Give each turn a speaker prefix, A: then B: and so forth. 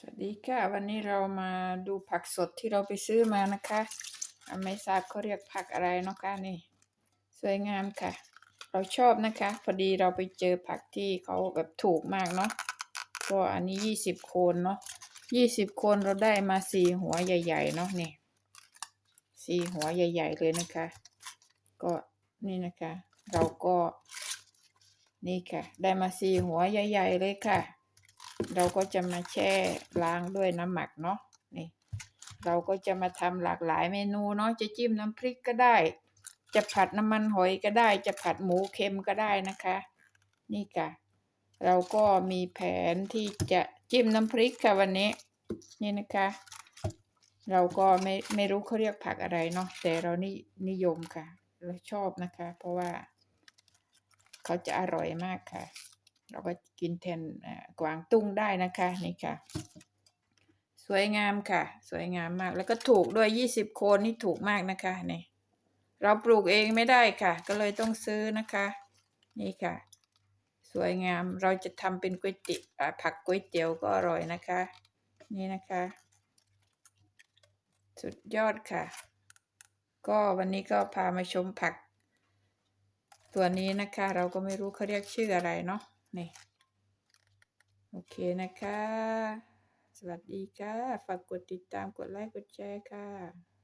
A: สวัสดีค่ะ วันนี้เรามาดูผักสดที่เราไปซื้อมานะคะไม่ทราบเขาเรียกผักอะไรเนาะคะนี่ สวยงามค่ะ เราชอบนะคะ พอดีเราไปเจอผักที่เขาแบบถูกมากเนาะก็อันนี้ยี่สิบโคนเนาะยี่สิบคนเราได้มาสี่หัวใหญ่ๆเนาะนี่สี่หัวใหญ่ ๆ เลยนะคะ ก็นี่นะคะ เราก็ นี่ค่ะ ได้มาสี่หัวใหญ่ ๆ เลยค่ะ เราก็จะมาแช่ล้างด้วยน้ำหมักเนาะนี่ เราก็จะมาทำหลากหลายเมนูเนาะจะจิ้มน้ำพริกก็ได้ จะผัดน้ำมันหอยก็ได้ จะผัดหมูเค็มก็ได้นะคะ นี่ค่ะเราก็มีแผนที่จะจิ้มน้ำพริกค่ะวันนี้ นี่นะคะ เราก็ไม่ไม่รู้เขาเรียกผักอะไรเนาะแต่เรานี่นิยมค่ะ เราชอบนะคะ เพราะว่า เขาจะอร่อยมากค่ะ เราก็กินแทนกวางตุ้งได้นะคะนี่ค่ะ สวยงามค่ะ สวยงามมากแล้วก็ถูกด้วยยี่สิบโคนนี่ถูกมากนะคะนี่เราปลูกเองไม่ได้ค่ะ ก็เลยต้องซื้อนะคะ นี่ค่ะ สวยงามเราจะทำเป็นก๋วยเตี๋ยวผักก๋วยเตี๋ยวก็อร่อยนะคะ นี่นะคะ สุดยอดค่ะ ก็วันนี้ก็พามาชมผัก ตัวนี้นะคะ เราก็ไม่รู้เขาเรียกชื่ออะไรเนาะ นี่ โอเคนะคะ สวัสดีค่ะ ฝากกดติดตาม กดไลค์ กดแชร์ค่ะ